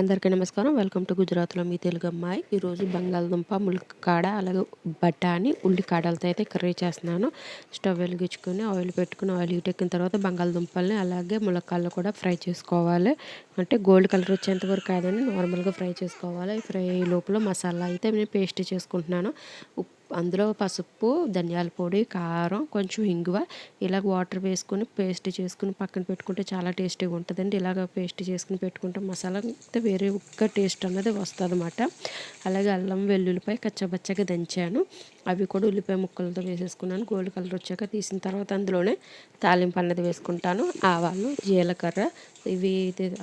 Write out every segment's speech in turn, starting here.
అందరికీ నమస్కారం. Welcome to గుజరాత్లో మీ తెలుగు అమ్మాయి. ఈరోజు బంగాళదుంప ములక్కాడ అలాగే బఠాని ఉల్లికాడలతో అయితే కర్రీ చేస్తున్నాను. స్టవ్ వెలిగించుకొని ఆయిల్ పెట్టుకుని ఆయిల్ ఎక్కిన తర్వాత బంగాళదుంపల్ని అలాగే ములక్కాడలు కూడా ఫ్రై చేసుకోవాలి. అంటే గోల్డ్ కలర్ వచ్చేంత వరకు కాదని నార్మల్గా ఫ్రై చేసుకోవాలి. ఫ్రై లోపల మసాలా అయితే నేను పేస్ట్ చేసుకుంటున్నాను. ఉప్పు అందులో పసుపు ధనియాల పొడి కారం కొంచెం ఇంగువ. ఇలాగ వాటర్ వేసుకొని పేస్ట్ చేసుకుని పక్కన పెట్టుకుంటే చాలా టేస్టీగా ఉంటుందండి. ఇలాగ పేస్ట్ చేసుకుని పెట్టుకుంటే మసాలా అయితే వేరే ఒక్క టేస్ట్ అన్నది వస్తుంది అనమాట అలాగే అల్లం వెల్లుల్లిపై కచ్చబచ్చగా దంచాను. అవి కూడా ఉల్లిపాయ ముక్కలతో వేసేసుకున్నాను. గోల్డ్ కలర్ వచ్చాక తీసిన తర్వాత అందులోనే తాలింపు అన్నది వేసుకుంటాను. ఆవాలు జీలకర్ర ఇవి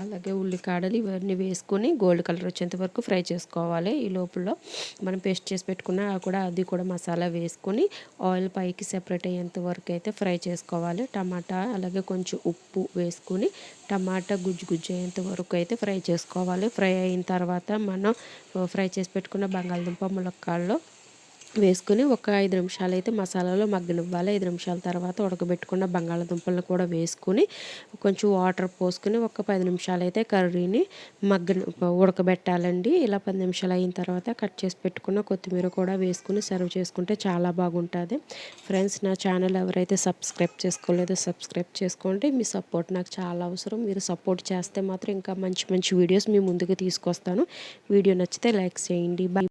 అలాగే ఉల్లికాడలు ఇవన్నీ వేసుకొని గోల్డ్ కలర్ వచ్చేంత వరకు ఫ్రై చేసుకోవాలి ఈ లోపల. మనం పేస్ట్ చేసి పెట్టుకున్న కూడా అది కూడా మసాలా వేసుకొని ఆయిల్ పైకి సెపరేట్ అయ్యేంత వరకు అయితే ఫ్రై చేసుకోవాలి. టమాటా అలాగే కొంచెం ఉప్పు వేసుకొని టమాటా గుజ్జు గుజ్జు అయ్యేంత వరకు అయితే ఫ్రై చేసుకోవాలి. ఫ్రై అయిన తర్వాత మనం ఫ్రై చేసి పెట్టుకున్న బంగాళదుంప ములక్కాడలో వేసుకుని ఒక ఐదు నిమిషాలు అయితే మసాలాలో మగ్గనివ్వాలి. ఐదు నిమిషాల తర్వాత ఉడకబెట్టుకున్న బంగాళాదుంపలను కూడా వేసుకుని కొంచెం వాటర్ పోసుకుని ఒక పది నిమిషాలు అయితే కర్రీని మగ్గన ఉడకబెట్టాలండి. ఇలా పది నిమిషాలు అయిన తర్వాత కట్ చేసి పెట్టుకున్న కొత్తిమీర కూడా వేసుకుని సర్వ్ చేసుకుంటే చాలా బాగుంటుంది. ఫ్రెండ్స్ నా ఛానల్ ఎవరైతే సబ్స్క్రైబ్ చేసుకోలేదో సబ్స్క్రైబ్ చేసుకోండి. మీ సపోర్ట్ నాకు చాలా అవసరం. మీరు సపోర్ట్ చేస్తే మాత్రం ఇంకా మంచి మంచి వీడియోస్ మీ ముందుకు తీసుకొస్తాను. వీడియో నచ్చితే లైక్ చేయండి. బాయ్